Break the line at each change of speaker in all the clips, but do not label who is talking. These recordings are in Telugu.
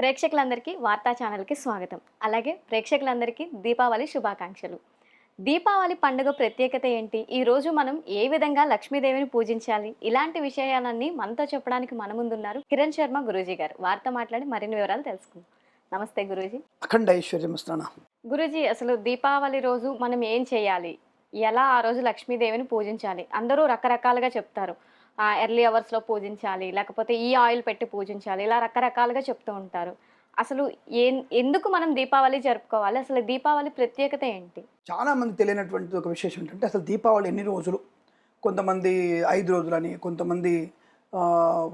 ప్రేక్షకులందరికీ వార్తా ఛానల్కి స్వాగతం. అలాగే ప్రేక్షకులందరికీ దీపావళి శుభాకాంక్షలు. దీపావళి పండుగ ప్రత్యేకత ఏంటి? ఈ రోజు మనం ఏ విధంగా లక్ష్మీదేవిని పూజించాలి? ఇలాంటి విషయాలన్నీ మనతో చెప్పడానికి మన ముందున్నారు కిరణ్ శర్మ గురూజీ గారు. వారితో మాట్లాడి మరిన్ని వివరాలు తెలుసుకుందాం. నమస్తే గురూజీ.
అఖండ ఐశ్వర్యం
గురూజీ అసలు దీపావళి రోజు మనం ఏం చేయాలి? ఎలా ఆ రోజు లక్ష్మీదేవిని పూజించాలి? అందరూ రకరకాలుగా చెప్తారు. ఎర్లీ అవర్స్లో పూజించాలి లేకపోతే ఈ ఆయిల్ పెట్టి పూజించాలి ఇలా రకరకాలుగా చెప్తూ ఉంటారు. అసలు ఏ ఎందుకు మనం దీపావళి జరుపుకోవాలి? అసలు దీపావళి ప్రత్యేకత ఏంటి?
చాలా మంది తెలియనటువంటి ఒక విశేషం ఏంటంటే అసలు దీపావళి ఎన్ని రోజులు? కొంతమంది ఐదు రోజులని కొంతమంది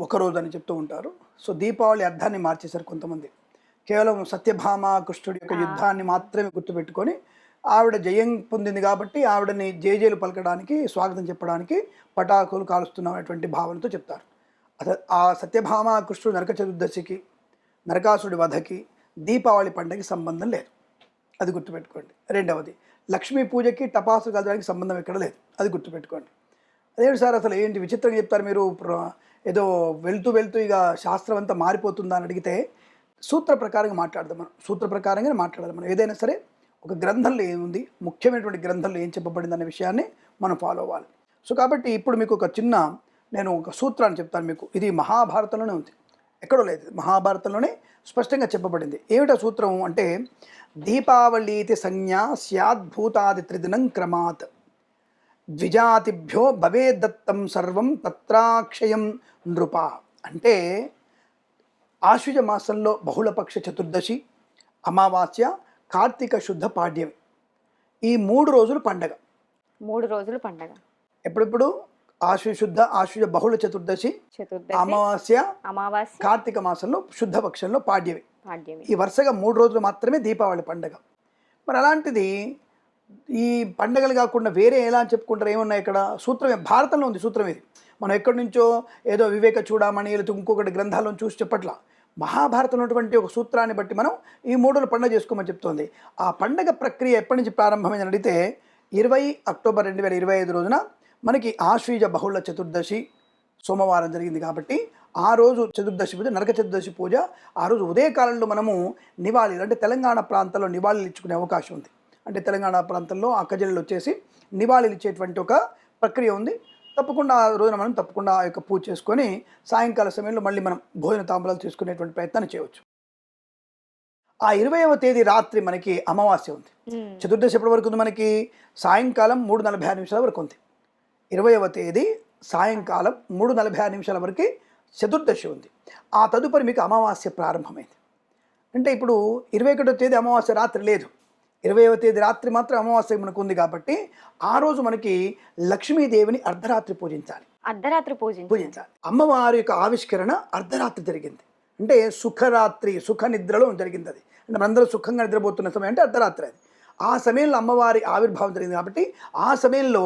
ఒక రోజు అని చెప్తూ ఉంటారు. సో దీపావళి అర్థాన్ని మార్చేశారు కొంతమంది. కేవలం సత్యభామ కృష్ణుడి యొక్క యుద్ధాన్ని మాత్రమే గుర్తుపెట్టుకొని ఆవిడ జయం పొందింది కాబట్టి ఆవిడని జేజేలు పలకడానికి స్వాగతం చెప్పడానికి పటాకులు కాలుస్తున్నామనేటువంటి భావనతో చెప్తారు. ఆ సత్యభామ కృష్ణుడు నరక చతుర్దశికి నరకాసుడి వధకి దీపావళి పండగకి సంబంధం లేదు. అది గుర్తుపెట్టుకోండి. రెండవది లక్ష్మీ పూజకి టపాసులు కలవడానికి సంబంధం ఎక్కడ లేదు. అది గుర్తుపెట్టుకోండి. అదేంటి సార్ అసలు ఏంటి విచిత్రంగా చెప్తారు మీరు? ఏదో వెళ్తూ వెళ్తూ ఇక శాస్త్రం అంతా మారిపోతుందా అని అడిగితే సూత్ర ప్రకారంగా మాట్లాడదాం మనం. సూత్ర ప్రకారంగా మాట్లాడదాం మనం. ఏదైనా సరే ఒక గ్రంథంలో ఏముంది ముఖ్యమైనటువంటి గ్రంథంలో ఏం చెప్పబడింది అనే విషయాన్ని మనం ఫాలో అవ్వాలి. సో కాబట్టి ఇప్పుడు మీకు ఒక చిన్న నేను ఒక సూత్రాన్ని చెప్తాను మీకు. ఇది మహాభారతంలోనే ఉంది. ఎక్కడో లేదు. మహాభారతంలోనే స్పష్టంగా చెప్పబడింది. ఏమిటా సూత్రం అంటే దీపావళీతి సంజ్ఞ స్యాద్భూతాది త్రిదినం క్రమాత్. ద్విజాతిభ్యో భవేదత్తం సర్వం తత్రాక్షయం నృప. అంటే ఆశ్వజ మాసంలో బహుళపక్ష చతుర్దశి అమావాస్య కార్తీక శుద్ధ పాడ్యమి. ఈ మూడు రోజులు పండగ.
మూడు రోజులు పండగ.
ఎప్పుడెప్పుడు? ఆశ్వజ శుద్ధ ఆశ్వజ బహుళ చతుర్దశి
చతుర్దశి
అమావాస్య
అమావాస్య
కార్తీక మాసంలో శుద్ధ పక్షంలో పాడ్యమి.
పాడ్యమి.
ఈ వరుసగా మూడు రోజులు మాత్రమే దీపావళి పండగ. మరి అలాంటిది ఈ పండగలు కాకుండా వేరే ఎలా చెప్పుకుంటారు? ఏమున్నాయి ఇక్కడ? సూత్రం భారతంలో ఉంది సూత్రం ఇది. మనం ఎక్కడి నుంచో ఏదో వివేక చూడమని లేకపోతే ఇంకొకటి గ్రంథాలను చూసి చెప్పట్లా. మహాభారతం ఉన్నటువంటి ఒక సూత్రాన్ని బట్టి మనం ఈ మూడు పండుగ చేసుకోమని చెప్తోంది. ఆ పండగ ప్రక్రియ ఎప్పటి నుంచి ప్రారంభమైందని అడిగితే ఇరవై అక్టోబర్ రెండు వేల ఇరవై ఐదు రోజున మనకి ఆశ్వీజ బహుళ చతుర్దశి సోమవారం జరిగింది కాబట్టి ఆ రోజు చతుర్దశి పూజ నరక చతుర్దశి పూజ ఆ రోజు ఉదయకాలంలో మనము నివాళీలు అంటే తెలంగాణ ప్రాంతంలో నివాళీలు ఇచ్చుకునే అవకాశం ఉంది. అంటే తెలంగాణ ప్రాంతంలో అక్కజల్లు వచ్చేసి నివాళీలు ఇచ్చేటువంటి ఒక ప్రక్రియ ఉంది. తప్పకుండా ఆ రోజున మనం తప్పకుండా ఆ యొక్క పూజ చేసుకొని సాయంకాల సమయంలో మళ్ళీ మనం భోజన తాంబూలాలు తీసుకునేటువంటి ప్రయత్నాన్ని చేయవచ్చు. ఆ ఇరవైవ తేదీ రాత్రి మనకి అమావాస్య ఉంది. చతుర్దశి ఎప్పటి వరకు ఉంది మనకి? సాయంకాలం మూడు నలభై ఆరు నిమిషాల వరకు ఉంది. ఇరవైవ తేదీ సాయంకాలం మూడు నలభై ఆరు నిమిషాల వరకు చతుర్దశి ఉంది. ఆ తదుపరి మీకు అమావాస్య ప్రారంభమైంది. అంటే ఇప్పుడు ఇరవై ఒకటో తేదీ అమావాస్య రాత్రి లేదు. ఇరవైవ తేదీ రాత్రి మాత్రం అమావాస్య మనకు ఉంది కాబట్టి ఆ రోజు మనకి లక్ష్మీదేవిని అర్ధరాత్రి పూజించాలి.
అర్ధరాత్రి పూజించాలి.
పూజించాలి. అమ్మవారి యొక్క ఆవిష్కరణ అర్ధరాత్రి జరిగింది. అంటే సుఖరాత్రి సుఖ నిద్రలో జరిగింది అది. అంటే మనందరూ సుఖంగా నిద్రపోతున్న సమయం అంటే అర్ధరాత్రి అది. ఆ సమయంలో అమ్మవారి ఆవిర్భావం జరిగింది కాబట్టి ఆ సమయంలో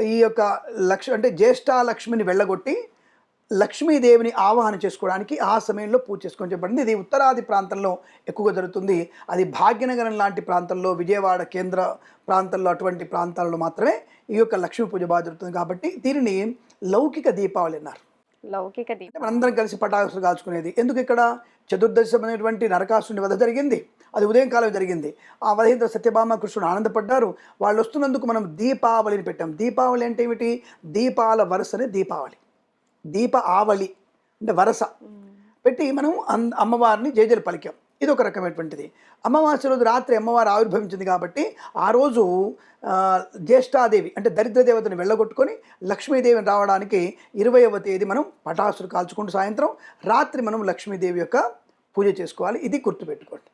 ఈ యొక్క లక్ష్మి అంటే జ్యేష్ఠ లక్ష్మిని వెళ్ళగొట్టి లక్ష్మీదేవిని ఆవాహన చేసుకోవడానికి ఆ సమయంలో పూజ చేసుకొని చెప్పబడింది. ఇది ఉత్తరాది ప్రాంతంలో ఎక్కువగా జరుగుతుంది. అది భాగ్యనగరం లాంటి ప్రాంతంలో విజయవాడ కేంద్ర ప్రాంతంలో అటువంటి ప్రాంతాల్లో మాత్రమే ఈ యొక్క లక్ష్మీ పూజ బాగా జరుగుతుంది. కాబట్టి దీనిని లౌకిక దీపావళి అన్నారు.
లౌకిక దీపం
అంటే మనందరం కలిసి పటాకులు కాల్చుకునేది. ఎందుకు ఇక్కడ? చతుర్దశి అనేటువంటి నరకాసుని వధ జరిగింది. అది ఉదయం కాలం జరిగింది. ఆ వధేంద్ర సత్యభామ కృష్ణుడు ఆనందపడ్డారు. వాళ్ళు వస్తున్నందుకు మనం దీపావళిని పెట్టాం. దీపావళి అంటే ఏమిటి? దీపాల వరుసనే దీపావళి. దీప ఆవళి అంటే వరస. పెట్టి మనం అమ్మవారిని జేజలు పలికాం. ఇది ఒక రకమైనటువంటిది. అమావాస్య రోజు రాత్రి అమ్మవారు ఆవిర్భవించింది కాబట్టి ఆ రోజు జ్యేష్ఠాదేవి అంటే దరిద్ర దేవతని వెళ్ళగొట్టుకొని లక్ష్మీదేవిని రావడానికి ఇరవైవ తేదీ మనం పటాసులు కాల్చుకుంటూ సాయంత్రం రాత్రి మనం లక్ష్మీదేవి యొక్క పూజ చేసుకోవాలి. ఇది గుర్తుపెట్టుకోండి.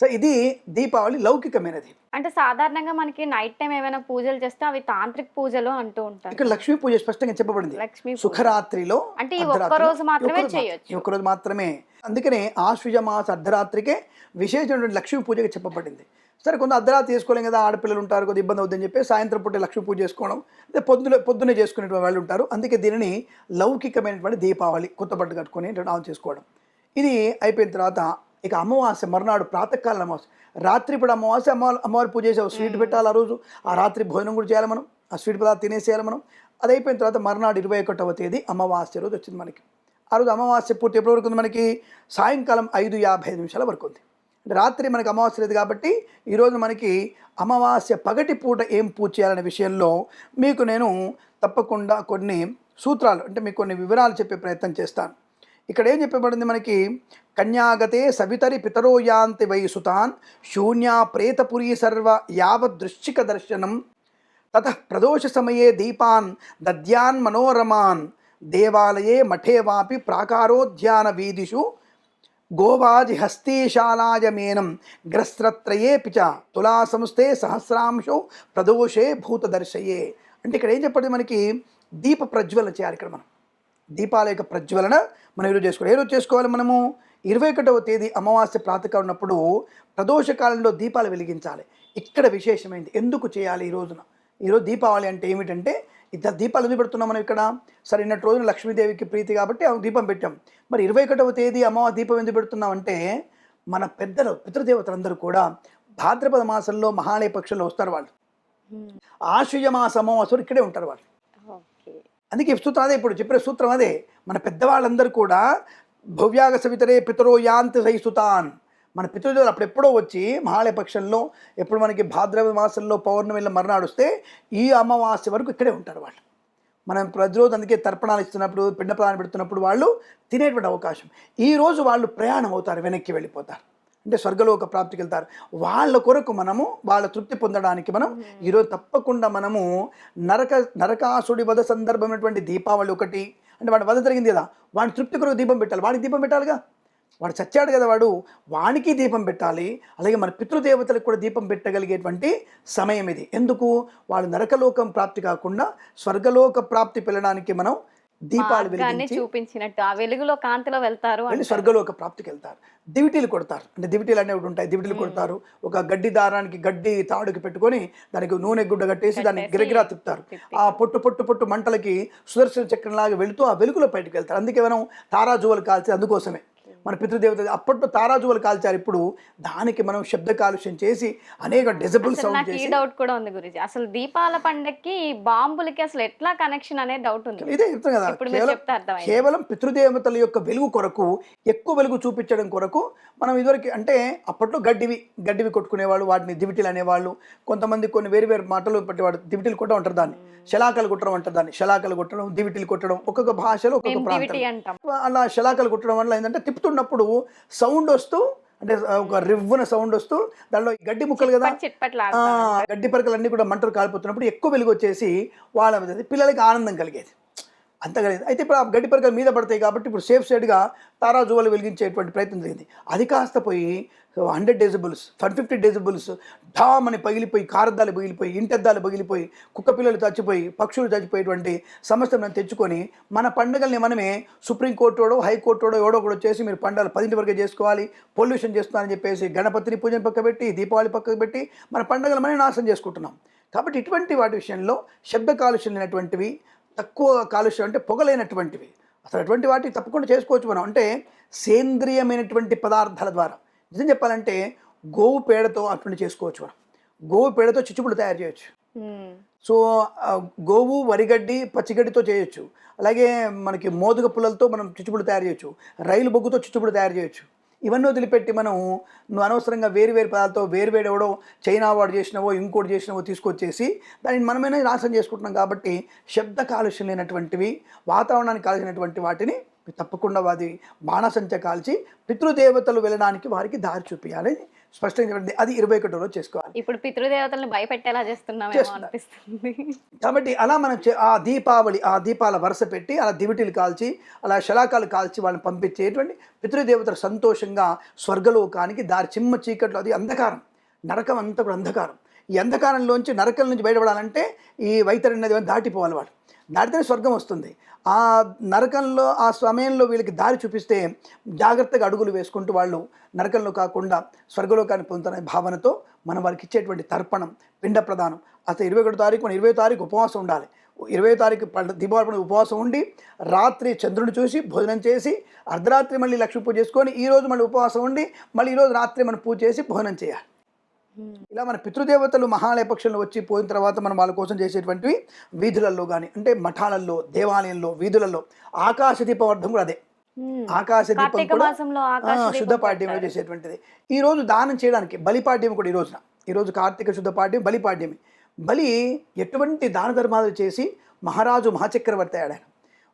సో ఇది దీపావళి లౌకికమైనది.
అంటే సాధారణంగా మనకి నైట్ టైం ఏమైనా పూజలు చేస్తే అవి తాంత్రిక పూజలు అంటూ ఉంటారు.
ఇక్కడ లక్ష్మీ పూజ స్పష్టంగా చెప్పబడింది.
లక్ష్మీ.
సుఖరాత్రిలో
అంటే ఈ ఒక్క రోజు మాత్రమే చేయొచ్చు.
ఒక్క రోజు మాత్రమే. అందుకనే ఆశ్వజ మాస అర్ధరాత్రికే విశేషమైనటువంటి లక్ష్మీ పూజగా చెప్పబడింది. సరే కొంత అర్ధరాత్రి చేసుకోలేం కదా ఆడపిల్లలు ఉంటారు కొద్దిగా ఇబ్బంది అవుతుందని చెప్పి సాయంత్రం పూట లక్ష్మీ పూజ చేసుకోవడం అదే పొద్దున పొద్దున్నే చేసుకునేటువంటి వాళ్ళు ఉంటారు. అందుకే దీనిని లౌకికమైనటువంటి దీపావళి కొత్త బట్ట కట్టుకొని ఆన్ చేసుకోవడం. ఇది అయిపోయిన తర్వాత ఇక అమావాస్య మర్నాడు ప్రాతకాలం అమావాస్య. రాత్రి ఇప్పుడు అమావాస్య అమ్మ అమ్మవారి పూజ చేసే స్వీట్ పెట్టాలి ఆ రోజు. ఆ రాత్రి భోజనం కూడా చేయాలి మనం. ఆ స్వీట్ పదార్థం తినేసేయాలి మనం. అది అయిపోయిన తర్వాత మర్నాడు ఇరవై ఒకటవ తేదీ అమావాస్య రోజు వచ్చింది మనకి. ఆ రోజు అమావాస్య పూర్తి ఎప్పటి వరకు ఉంది మనకి? సాయంకాలం ఐదు యాభై ఐదు నిమిషాల వరకు ఉంది. రాత్రి మనకి అమావాస్య లేదు కాబట్టి ఈరోజు మనకి అమావాస్య పగటి పూట ఏం పూజ చేయాలనే విషయంలో మీకు నేను తప్పకుండా కొన్ని సూత్రాలు అంటే మీకు కొన్ని వివరాలు చెప్పే ప్రయత్నం చేస్తాను. ఇక్కడ ఏం చెప్పబడింది మనకి? కన్యాగతే సవితరి పితరో యాంతి వై సుతాన్ శూన్యా ప్రేతపురీ సర్వ యావదృశ్చిక దర్శనం తత ప్రదోష సమయే దీపాన్ దద్యాన్ మనోరమాన్ దేవాలయే మఠే వాపి ప్రాకారోద్యాన వీధిషు గోవాజి హస్తీశాలాయమేనం గ్రస్త్రత్రయే పిచ తులా సంస్థే సహస్రాంశో ప్రదోషే భూతదర్శయే. అంటే ఇక్కడ ఏం చెప్పండి మనకి? దీప ప్రజ్వలన చేయాలి ఇక్కడ మనం. దీపాల యొక్క ప్రజ్వలన మనం ఈరోజు చేసుకోవాలి. ఏ రోజు చేసుకోవాలి మనము? ఇరవై ఒకటవ తేదీ అమావాస్య ప్రాతకాలం ఉన్నప్పుడు ప్రదోష కాలంలో దీపాలు వెలిగించాలి. ఇక్కడ విశేషమైంది. ఎందుకు చేయాలి ఈ రోజున? ఈరోజు దీపావళి అంటే ఏమిటంటే ఇద్దరు దీపాలు ఎందుకు పెడుతున్నాం మనం ఇక్కడ? సరే నిన్నటి రోజున లక్ష్మీదేవికి ప్రీతి కాబట్టి ఆ దీపం పెట్టాం. మరి ఇరవై ఒకటవ తేదీ అమావాస్య దీపం ఎందుకు పెడుతున్నాం అంటే మన పెద్దలు పితృదేవతలందరూ కూడా భాద్రపద మాసంలో మహాలయ పక్షంలో వస్తారు వాళ్ళు. ఆశ్వయ మాస అమావాస్యలు ఇక్కడే ఉంటారు వాళ్ళు. అందుకే సూత్రం అదే ఇప్పుడు చెప్పిన సూత్రం అదే. మన పెద్దవాళ్ళందరూ కూడా భవ్యాగ సవితరే పితరో యాంతి సైసుతాన్ మన పితృదేవులు అప్పుడు ఎప్పుడో వచ్చి మహాలయ పక్షంలో ఎప్పుడు మనకి భాద్రవ మాసంలో పౌర్ణమిలో మరణాడు వస్తే ఈ అమావాస్య వరకు ఇక్కడే ఉంటారు వాళ్ళు. మనం ప్రతిరోజు అందుకే తర్పణాలు ఇస్తున్నప్పుడు పిండ ప్రదానం పెడుతున్నప్పుడు వాళ్ళు తినేటువంటి అవకాశం. ఈ రోజు వాళ్ళు ప్రయాణం అవుతారు వెనక్కి వెళ్ళిపోతారు. అంటే స్వర్గలోక ప్రాప్తికి వెళ్తారు. వాళ్ళ కొరకు మనము వాళ్ళ తృప్తి పొందడానికి మనం ఈరోజు తప్పకుండా మనము నరక నరకాసుడి వధ సందర్భమైనటువంటి దీపావళి ఒకటి అంటే వాడి వధ జరిగింది కదా వాడి తృప్తి కొరకు దీపం పెట్టాలి. వాడికి దీపం పెట్టాలిగా? వాడు చచ్చాడు కదా వాడు వానికి దీపం పెట్టాలి. అలాగే మన పితృదేవతలకు కూడా దీపం పెట్టగలిగేటువంటి సమయం ఇది. ఎందుకు? వాళ్ళు నరకలోకం ప్రాప్తి కాకుండా స్వర్గలోక ప్రాప్తి పిల్లడానికి మనం దీపాలు వెలిగించి
చూపించినట్టు ఆ వెలుగులో కాంతిలో వెళ్తారు
వెళ్ళి. స్వర్గలోక ప్రాప్తికి వెళ్తారు. దివిటీలు కొడతారు. అంటే దివిటీలు అనేవి ఉంటాయి. దివిటీలు కొడతారు. ఒక గడ్డి దారానికి గడ్డి తాడుకి పెట్టుకొని దానికి నూనె గుడ్డ కట్టేసి దాన్ని గిరగిరా తిప్పుతారు.
తిప్పి.
ఆ పొట్టు పొట్టు పొట్టు మంటలకి సుదర్శన చక్రంలాగా వెళుతూ ఆ వెలుగులో బయటకు వెళ్తారు. అందుకే మనం తారాజువలు కాల్చి అందుకోసమే. మన పితృదేవత అప్పట్లో తారాజువలు కాల్చారు. ఇప్పుడు దానికి మనం శబ్ద కాలుష్యం చేసి అనేక డెజబుల్ సౌండ్ చేసి
డౌట్ కూడా ఉంది గురించి అసలు దీపాల పండక్కి బాంబులకి అసలు ఎట్లా కనెక్షన్ అనే డౌట్ ఉంది.
ఇదే చెప్తాం కదా. కేవలం పితృదేవతల యొక్క వెలుగు కొరకు ఎక్కువ వెలుగు చూపించడం కొరకు మనం ఇదివరకు అంటే అప్పట్లో గడ్డివి గడ్డివి కొట్టుకునేవాళ్ళు వాటిని దివిటీలు అనేవాళ్ళు. కొంతమంది కొన్ని వేరు వేరు మాటలు పట్టేవాడు దివిటీలు కొట్టడం అంటారు దాన్ని. శలాకలు కొట్టడం అంటారు దాన్ని. శలాకలు కొట్టడం దివిటీలు కొట్టడం ఒక్కొక్క భాషలో ఒక్కొక్క ప్రాంతం. అలా శలాకలు కొట్టడం వల్ల ఏంటంటే తిప్పుతున్నప్పుడు సౌండ్ వస్తూ అంటే ఒక రివ్వున సౌండ్ వస్తూ దానిలో ఈ గడ్డి ముక్కలు కదా గడ్డి పరకలన్నీ కూడా మంటలు కాలిపోతున్నప్పుడు ఎక్కువ వెలుగు వచ్చేసి వాళ్ళ పిల్లలకి ఆనందం కలిగేది. అంతగలేదు అయితే ఇప్పుడు ఆ గడ్డి పరికలు మీద పడతాయి కాబట్టి ఇప్పుడు సేఫ్ సైడ్గా తారాజువలు వెలిగించేటువంటి ప్రయత్నం జరిగింది. అది కాస్త పోయి hundred decibels one fifty decibels ఢామ్ అని పగిలిపోయి కారద్దాలు పగిలిపోయి ఇంటద్దాలు పగిలిపోయి కుక్క పిల్లలు చచ్చిపోయి పక్షులు చచ్చిపోయేటువంటి సమస్యలను మనం తెచ్చుకొని మన పండుగల్ని మనమే సుప్రీంకోర్టుడో హైకోర్టుడో ఎవడో కూడా చేసి మీరు పండుగలు పదింటి వరకే చేసుకోవాలి పొల్యూషన్ చేస్తున్నారని చెప్పేసి గణపతిని పూజను పక్క పెట్టి దీపావళి పక్కకు పెట్టి మన పండుగలు మనం నాశనం చేసుకుంటున్నాం. కాబట్టి ఇటువంటి వాటి విషయంలో శబ్ద కాలుష్యం లేనటువంటివి తక్కువ కాలుష్యం అంటే పొగలేనటువంటివి. అసలు అటువంటి వాటికి తప్పకుండా చేసుకోవచ్చు మనం. అంటే సేంద్రియమైనటువంటి పదార్థాల ద్వారా. నిజం చెప్పాలంటే గోవు పేడతో అటువంటి చేసుకోవచ్చు మనం. గోవు పేడతో చిచ్చుపుడు తయారు చేయొచ్చు. సో గోవు వరిగడ్డి పచ్చిగడ్డితో చేయొచ్చు. అలాగే మనకి మోదుగ పుల్లలతో మనం చిచ్చుపుడు తయారు చేయొచ్చు. రైలు బొగ్గుతో చిచ్చుపుడు తయారు చేయొచ్చు. ఇవన్నీ వదిలిపెట్టి మనం నువ్వు అనవసరంగా వేరు వేరు పదాలతో వేరు వేరు ఎవడో చైనా వాడు చేసినవో ఇంకోటి చేసినవో తీసుకొచ్చేసి దానిని మనమైనా నాశనం చేసుకుంటున్నాం కాబట్టి శబ్ద కాలుష్యం లేనటువంటివి వాతావరణానికి కాల్చినటువంటి వాటిని తప్పకుండా వాది బాణసంచ కాల్చి పితృదేవతలు వెళ్ళడానికి వారికి దారి చూపించాలి స్పష్టంగా చెప్పండి. అది ఇరవై ఒకటో రోజు చేసుకోవాలి.
ఇప్పుడు పితృదేవతల్ని భయపెట్టేలా చేస్తున్నామేమో
చేస్తున్నా.
అనిపిస్తుంది.
కాబట్టి అలా మనం ఆ దీపావళి ఆ దీపాల వరుస పెట్టి అలా దివిటీలు కాల్చి అలా శలాకాలు కాల్చి వాళ్ళని పంపించేటువంటి పితృదేవతలు సంతోషంగా స్వర్గలోకానికి దారి చిమ్మ చీకట్లో అది అంధకారం. నరకం అంతా కూడా అంధకారం. ఈ అంధకారంలోంచి నరకం నుంచి బయటపడాలంటే ఈ వైతరి నది దాటిపోవాలి వాళ్ళు. దాటితేనే స్వర్గం వస్తుంది. ఆ నరకంలో ఆ సమయంలో వీళ్ళకి దారి చూపిస్తే జాగ్రత్తగా అడుగులు వేసుకుంటూ వాళ్ళు నరకంలో కాకుండా స్వర్గలోకాన్ని పొందుతారనే భావనతో మనం వారికి ఇచ్చేటువంటి తర్పణం పిండ ప్రదానం. అసలు ఇరవై ఒకటో తారీఖు మన ఇరవై తారీఖు ఉపవాసం ఉండాలి. ఇరవై తారీఖు దీపావళి ఉపవాసం ఉండి రాత్రి చంద్రుని చూసి భోజనం చేసి అర్ధరాత్రి మళ్ళీ లక్ష్మీ పూజ చేసుకొని ఈరోజు మళ్ళీ ఉపవాసం ఉండి మళ్ళీ ఈరోజు రాత్రి మనం పూజ చేసి భోజనం చేయాలి. ఇలా మన పితృదేవతలు మహాలయ పక్షంలో వచ్చి పోయిన తర్వాత మనం వాళ్ళ కోసం చేసేటువంటివి వీధులలో కానీ అంటే మఠాలలో దేవాలయంలో వీధులలో ఆకాశ దీపవర్ధం కూడా అదే. ఆకాశ దీపం కూడా శుద్ధ
పెడతారు.
చేసేటువంటిది. ఈ రోజు దానం చేయడానికి బలిపాడ్యం కూడా ఈ రోజున. ఈ రోజు కార్తీక శుద్ధ పాడ్యం బలిపాడ్యమి బలి ఎటువంటి దాన ధర్మాలు చేసి మహారాజు మహాచక్రవర్తి అయ్యాడు ఆయన.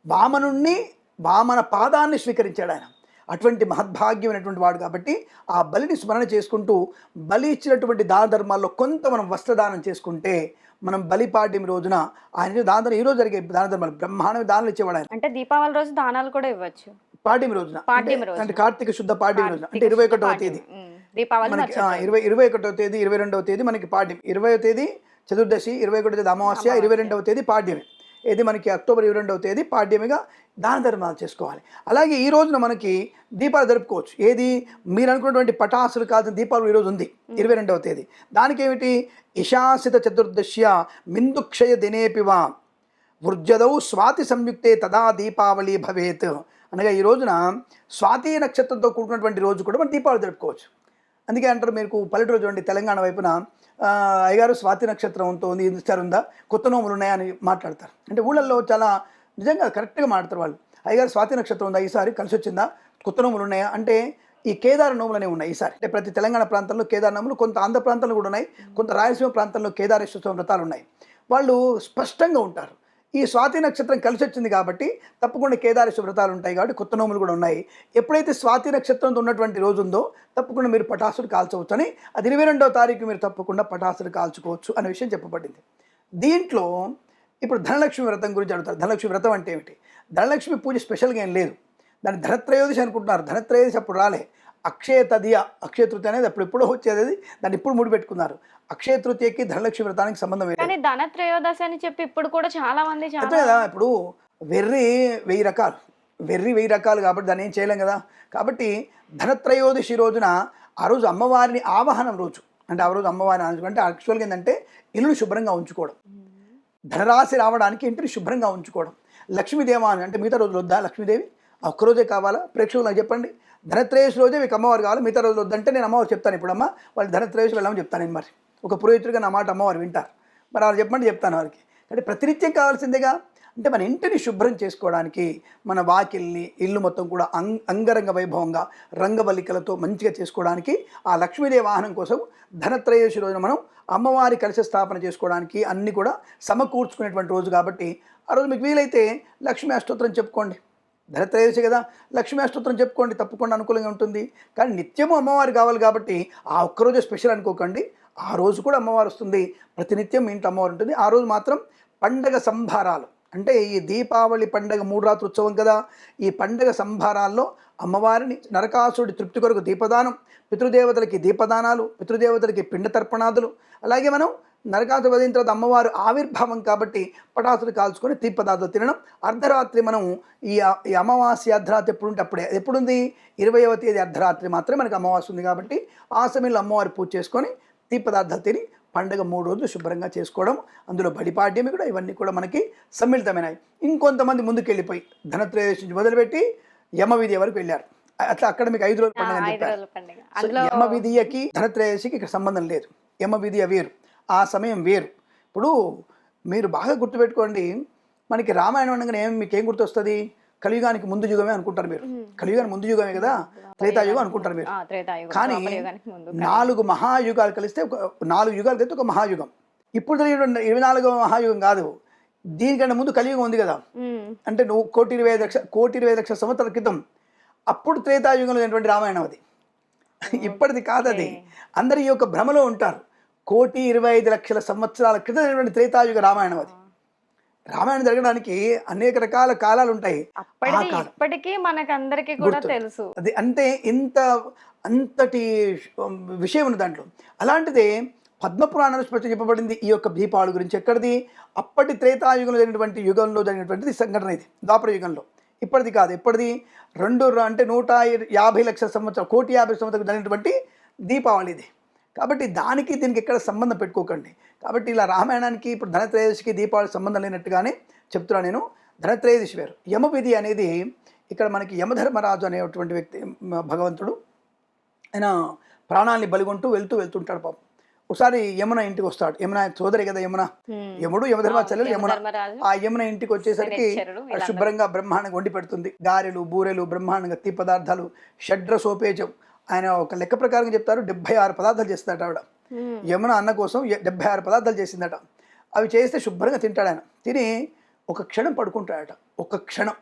వామనుణ్ణి వామన పాదాన్ని స్వీకరించాడు ఆయన. అటువంటి మహద్భాగ్యమైనటువంటి వాడు కాబట్టి ఆ బలిని స్మరణ చేసుకుంటూ బలి ఇచ్చినటువంటి దాన ధర్మాల్లో కొంత మనం వస్త్రదానం చేసుకుంటే మనం బలిపాడ్యం రోజున ఆయన దాన ధర్మం ఈ రోజు జరిగే దాన ధర్మాలు బ్రహ్మాండమైన దానాలు ఇచ్చేవాడు ఆయన.
అంటే దీపావళి రోజు దానాలు కూడా ఇవ్వచ్చు.
పాడ్యం రోజున
పాడ్యం
అంటే- కార్తీక శుద్ధ పాడ్యం రోజున అంటే ఇరవై ఒకటవ తేదీ. మనకి. ఇరవై ఇరవై ఒకటవ తేదీ ఇరవై రెండవ తేదీ మనకి పాడ్యం. ఇరవై తేదీ చతుర్దశి ఇరవై ఒకటో తేదీ అమావాస్య ఇరవై రెండవ తేదీ పాడ్యమే. ఇది మనకి అక్టోబర్ ఇరవై రెండవ తేదీ పాడ్యమిగా దాన ధర్మాలు చేసుకోవాలి. అలాగే ఈ రోజున మనకి దీపాలు జరుపుకోవచ్చు. ఏది? మీరు అనుకున్నటువంటి పటాసులు కాల్సిన దీపాలు ఈరోజు ఉంది. ఇరవై రెండవ తేదీ. దానికి ఏమిటి ఇషాసిత చతుర్దశ్య మిందుక్షయ దినేపివా వృజ్జదౌ స్వాతి సంయుక్తే తదా దీపావళి భవేత్. అనగా ఈ రోజున స్వాతి నక్షత్రంతో కూడుకున్నటువంటి రోజు కూడా మనం దీపావళి జరుపుకోవచ్చు. అందుకే అంటారు మీకు పల్లెటూరు చూడండి తెలంగాణ వైపున అయ్యగారు స్వాతి నక్షత్రంతో ఉంది ఉందా? కొత్త నోములు ఉన్నాయా అని మాట్లాడతారు. అంటే ఊళ్ళల్లో చాలా నిజంగా కరెక్ట్గా మాట్లాడతారు వాళ్ళు. అయ్యగారు స్వాతి నక్షత్రం ఉందా? ఈసారి కలిసి వచ్చిందా? కొత్త నోములు ఉన్నాయా? అంటే ఈ కేదార నోములు అనేవి ఉన్నాయి ఈసారి. అంటే ప్రతి తెలంగాణ ప్రాంతంలో కేదార నోములు కొంత ఆంధ్ర ప్రాంతంలో కూడా ఉన్నాయి కొంత రాయలసీమ ప్రాంతంలో కేదారేశ్వర వ్రతాలు ఉన్నాయి. వాళ్ళు స్పష్టంగా ఉంటారు. ఈ స్వాతి నక్షత్రం కలిసి వచ్చింది కాబట్టి తప్పకుండా కేదారేశ్వర వ్రతాలు ఉంటాయి కాబట్టి కొత్త నోములు కూడా ఉన్నాయి. ఎప్పుడైతే స్వాతి నక్షత్రంతో ఉన్నటువంటి రోజు ఉందో తప్పకుండా మీరు పటాసులు కాల్చవచ్చు అని అది ఇరవై రెండవ తారీఖు మీరు తప్పకుండా పటాసులు కాల్చుకోవచ్చు అనే విషయం చెప్పబడింది. దీంట్లో ఇప్పుడు ధనలక్ష్మి వ్రతం గురించి అడుగుతారు. ధనలక్ష్మి వ్రతం అంటే ఏమిటి? ధనలక్ష్మి పూజ స్పెషల్గా ఏం లేదు. దాన్ని ధనత్రయోదశి అనుకుంటున్నారు. ధనత్రయోదశి అప్పుడు రాలే. అక్షయ తదియ అక్షయ తృతీయ అనేది అప్పుడు ఎప్పుడో వచ్చేది. దాన్ని ఇప్పుడు ముడిపెట్టుకున్నారు. అక్షయ తృతీయకి ధనలక్ష్మి వ్రతానికి సంబంధం
కానీ ధన త్రయోదశి అని చెప్పి ఇప్పుడు కూడా చాలా మంది
కదా ఇప్పుడు వెర్రి వెయ్యి రకాలు. వెర్రి వెయ్యి రకాలు కాబట్టి దాన్ని ఏం చేయలేం కదా? కాబట్టి ధనత్రయోదశి రోజున ఆ రోజు అమ్మవారిని ఆవాహనం రోజు. అంటే ఆ రోజు అమ్మవారిని అంటే యాక్చువల్గా ఏంటంటే ఇల్లు శుభ్రంగా ఉంచుకోవడం. ధనరాశి రావడానికి ఇంటిని శుభ్రంగా ఉంచుకోవడం. లక్ష్మీదేవ అని అంటే మిగతా రోజులు వద్దా లక్ష్మీదేవి? ఒక్కరోజే కావాలా? ప్రేక్షకులు నాకు చెప్పండి. ధనత్రయోదశి రోజే మీకు అమ్మవారు కావాలి. మిగతా రోజులు వద్దంటే నేను అమ్మవారు చెప్తాను ఇప్పుడు అమ్మ వాళ్ళు ధనత్రయోదశి వెళ్ళమని చెప్తాను నేను మరి. ఒక పురోహితుడిగా నా మాట అమ్మవారు వింటారు. మరి వాళ్ళు చెప్పండి చెప్తాను వారికి. అంటే ప్రతినిత్యం కావాల్సిందేగా? అంటే మన ఇంటిని శుభ్రం చేసుకోవడానికి మన వాకిల్ని ఇల్లు మొత్తం కూడా అంగ్ అంగరంగ వైభవంగా రంగవల్లికలతో మంచిగా చేసుకోవడానికి ఆ లక్ష్మీదేవి వాహనం కోసం ధనత్రయోదశి రోజున మనం అమ్మవారి కలిసి స్థాపన చేసుకోవడానికి అన్ని కూడా సమకూర్చుకునేటువంటి రోజు కాబట్టి ఆ రోజు మీకు వీలైతే లక్ష్మీ అష్టోత్తరం చెప్పుకోండి. ధనత్రయోదశి కదా లక్ష్మీ అష్టోత్తరం చెప్పుకోండి. తప్పకుండా అనుకూలంగా ఉంటుంది. కానీ నిత్యము అమ్మవారు కావాలి కాబట్టి ఆ ఒక్కరోజు స్పెషల్ అనుకోకండి. ఆ రోజు కూడా అమ్మవారు వస్తుంది. ప్రతినిత్యం మీ ఇంట్లో అమ్మవారు ఉంటుంది. ఆ రోజు మాత్రం పండగ సంభారాలు అంటే ఈ దీపావళి పండగ మూడు రాత్రి ఉత్సవం కదా. ఈ పండగ సంభారాల్లో అమ్మవారిని నరకాసుడి తృప్తి కొరకు దీపదానం పితృదేవతలకి దీపదానాలు పితృదేవతలకి పిండ తర్పణాదులు అలాగే మనం నరకాసు వదిలిన తర్వాత అమ్మవారు ఆవిర్భావం కాబట్టి పటాసులు కాల్చుకొని తీపదార్థాలు తినడం. అర్ధరాత్రి మనం ఈ అమావాస్య అర్ధరాత్రి ఎప్పుడు ఉంటే అప్పుడే. ఎప్పుడుంది? ఇరవైవ తేదీ అర్ధరాత్రి మాత్రమే మనకి అమావాస్య ఉంది కాబట్టి ఆ సమయంలో అమ్మవారి పూజ చేసుకొని తీ పదార్థాలు తిని పండుగ మూడు రోజులు శుభ్రంగా చేసుకోవడం అందులో బడిపాడ్యమి కూడా ఇవన్నీ కూడా మనకి సమ్మిళితమైనవి ఇంకొంతమంది ముందుకు వెళ్ళిపోయి ధనత్రయోదశి నుంచి మొదలుపెట్టి యమవిధి వరకు వెళ్ళారు. అట్లా అక్కడ మీకు ఐదు రోజుల పండుగ అని
ఐదు
చెప్పారు.
రోజుల పండుగ.
సో
అందులో
యమ విధియకి ధనత్రయోదశికి ఇక్కడ సంబంధం లేదు. యమ విధియ వేరు. ఆ సమయం వేరు. ఇప్పుడు మీరు బాగా గుర్తుపెట్టుకోండి మనకి రామాయణం అనగానే ఏం మీకు ఏం గుర్తొస్తుంది? కలియుగానికి ముందు యుగమే అనుకుంటారు మీరు. కలియుగానికి ముందు యుగమే కదా? త్రేతాయుగం అనుకుంటారు మీరు. కానీ నాలుగు మహాయుగాలు కలిస్తే ఒక నాలుగు యుగాలు కలిస్తే ఒక మహాయుగం. ఇప్పుడు జరిగిన ఇరవై నాలుగవ మహాయుగం కాదు. దీనికంటే ముందు కలియుగం ఉంది కదా? అంటే నువ్వు కోటి ఇరవై ఐదు లక్ష కోటి ఇరవై ఐదు లక్షల సంవత్సరాల క్రితం అప్పుడు త్రేతాయుగంలో ఉన్నటువంటి రామాయణం అది. ఇప్పటిది కాదు అది. అందరు ఈ యొక్క భ్రమలో ఉంటారు. కోటి ఇరవై ఐదు లక్షల సంవత్సరాల క్రితం త్రేతాయుగ రామాయణం అది. రామాయణం జరగడానికి అనేక రకాల కాలాలు ఉంటాయి.
ఇప్పటికీ మనకు అందరికి కూడా. తెలుసు.
అది అంటే ఇంత అంతటి విషయం ఉంది దాంట్లో. అలాంటిదే పద్మపురాణంలో స్పష్టంగా చెప్పబడింది ఈ యొక్క దీపావళి గురించి ఎక్కడిది? అప్పటి త్రేతాయుగంలో జరిగినటువంటి యుగంలో జరిగినటువంటిది సంఘటన ఇది ద్వాపర యుగంలో. ఇప్పటిది కాదు ఎప్పటిది? రెండు అంటే నూట యాభై లక్షల సంవత్సరం కోటి యాభై సంవత్సరం జరిగినటువంటి దీపావళి ఇది. కాబట్టి దానికి దీనికి ఎక్కడ సంబంధం పెట్టుకోకండి. కాబట్టి ఇలా రామాయణానికి ఇప్పుడు ధనత్రయోదశికి దీపావళి సంబంధం లేనట్టుగానే చెప్తున్నా నేను. ధనత్రయోదశి వేరు. యమవిధి అనేది ఇక్కడ మనకి యమధర్మరాజు అనేటువంటి వ్యక్తి భగవంతుడు ఆయన ప్రాణాల్ని బలిగొంటూ వెళ్తూ వెళ్తుంటాడు పాపం. ఒకసారి యమున ఇంటికి వస్తాడు. యమున సోదరి కదా యమున. యముడు యమధర్మాచల్యుడు
అవును,
యమున. ఆ యమున ఇంటికి వచ్చేసరికి. శుభ్రంగా బ్రహ్మాండంగా వండి పెడుతుంది. గారెలు బూరెలు బ్రహ్మాండంగా తీ పదార్థాలు షడ్ర సోపేజం. ఆయన ఒక లెక్క ప్రకారం చెప్తారు డెబ్బై ఆరు పదార్థాలు చేస్తుందట ఆవిడ. యమున అన్న కోసం డెబ్బై ఆరు పదార్థాలు చేసిందట. అవి చేస్తే శుభ్రంగా తింటాడు ఆయన. తిని ఒక క్షణం పడుకుంటాడట. ఒక క్షణం.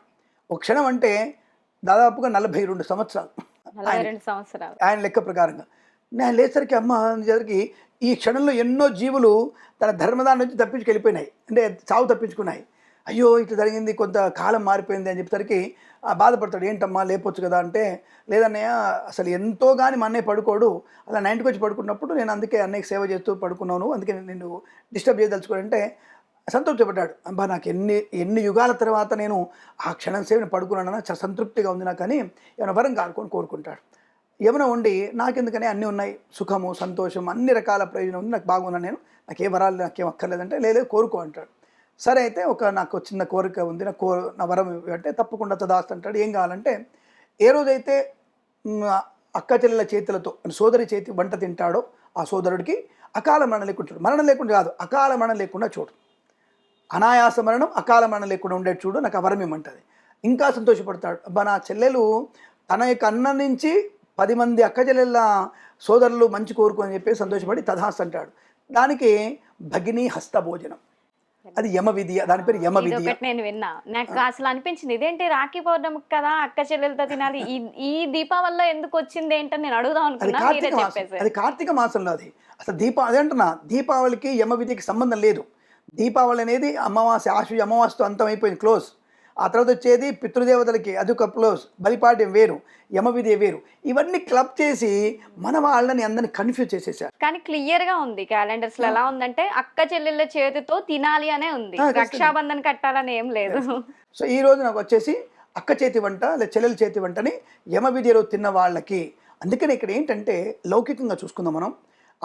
ఒక క్షణం అంటే దాదాపుగా నలభై రెండు సంవత్సరాలు. ఆయన లెక్క ప్రకారంగా. నేను లేసరికి అమ్మ అనేసరికి ఈ క్షణంలో ఎన్నో జీవులు తన ధర్మదానం నుంచి తప్పించుకు వెళ్ళిపోయినాయి అంటే చావు తప్పించుకున్నాయి. అయ్యో ఇట్లా జరిగింది కొంత కాలం మారిపోయింది అని చెప్పేసరికి ఆ, బాధపడతాడు. ఏంటమ్మా లేపొచ్చు కదా అంటే లేదన్నయ్య అసలు ఎంతో కానీ మా అన్నయ్య పడుకోడు. అలా నైన్కి వచ్చి పడుకున్నప్పుడు నేను అందుకే అన్నయ్యకి సేవ చేస్తూ పడుకున్నాను. అందుకే నేను డిస్టర్బ్ చేయదలుచుకోడంటే సంతృప్తిపడ్డాడు. అబ్బా నాకు ఎన్ని ఎన్ని యుగాల తర్వాత నేను ఆ క్షణం సేవని పడుకున్నానన్నా చాలా సంతృప్తిగా ఉంది నాకు కానీ ఏమైనా వరం కానుకొని కోరుకుంటాడు. ఏమైనా ఉండి నాకెందుకనే అన్నీ ఉన్నాయి. సుఖము సంతోషం అన్ని రకాల ప్రయోజనం ఉంది. నాకు బాగున్నాను నేను. నాకు ఏ వరాలు నాకేం అక్కర్లేదంటే లేదు కోరుకో అంటాడు. సరే అయితే ఒక నాకు చిన్న కోరిక ఉంది నా కో నా వరం అంటే తప్పకుండా తదాస్తు అంటాడు. ఏం కావాలంటే ఏ రోజైతే అక్క చెల్లెల చేతులతో సోదరి చేతి వంట తింటాడో ఆ సోదరుడికి అకాల మరణం లేకుండా చూడు. మరణం లేకుండా కాదు అకాల మరణం లేకుండా చూడు. అనాయాస మరణం అకాల మరణం లేకుండా ఉండేది చూడు నాకు ఆ వరం ఇమ్మంటుంది. ఇంకా సంతోషపడతాడు. అబ్బా నా చెల్లెలు తన యొక్క అన్న నుంచి పది మంది అక్క చెల్లెళ్ళ సోదరులు మంచి కోరుకు అని చెప్పి సంతోషపడి తథాస్ అంటాడు. దానికి భగిని హస్త భోజనం. అది యమ విధియ దాని పేరు యమ
ఒకటి నేను విన్నా. నాకు అసలు అనిపించింది ఇదేంటి రాఖీ పౌర్ణమి కదా అక్క చెల్లెలతో తినాలి ఈ దీపావళిలో ఎందుకు వచ్చింది ఏంటని నేను అడుగుదాం
అది
అనుకున్నా
అది కార్తీక మాసంలో అది. అసలు దీపా అదే అంటున్నా దీపావళికి యమ విధికి సంబంధం లేదు. దీపావళి అనేది అమావాస్య ఆశు అమావాస్యతో అంతం అయిపోయింది క్లోజ్. ఆ తర్వాత వచ్చేది పితృదేవతలకి అది ఒక క్లోజ్ బలిపాడ్యం వేరు యమ విధి వేరు. ఇవన్నీ క్లబ్ చేసి మన వాళ్ళని అందరిని కన్ఫ్యూజ్ చేసేసారు.
కానీ క్లియర్గా ఉంది క్యాలెండర్స్లో ఎలా ఉందంటే అక్క చెల్లెళ్ళ చేతితో తినాలి అనే ఉంది. రక్షాబంధన్ కట్టాలని ఏం లేదు.
సో ఈ రోజు నాకు వచ్చేసి అక్క చేతి వంట లేదా చెల్లెల చేతి వంటని యమ విధిలో తిన్న వాళ్ళకి. అందుకని ఇక్కడ ఏంటంటే లౌకికంగా చూసుకుందాం మనం.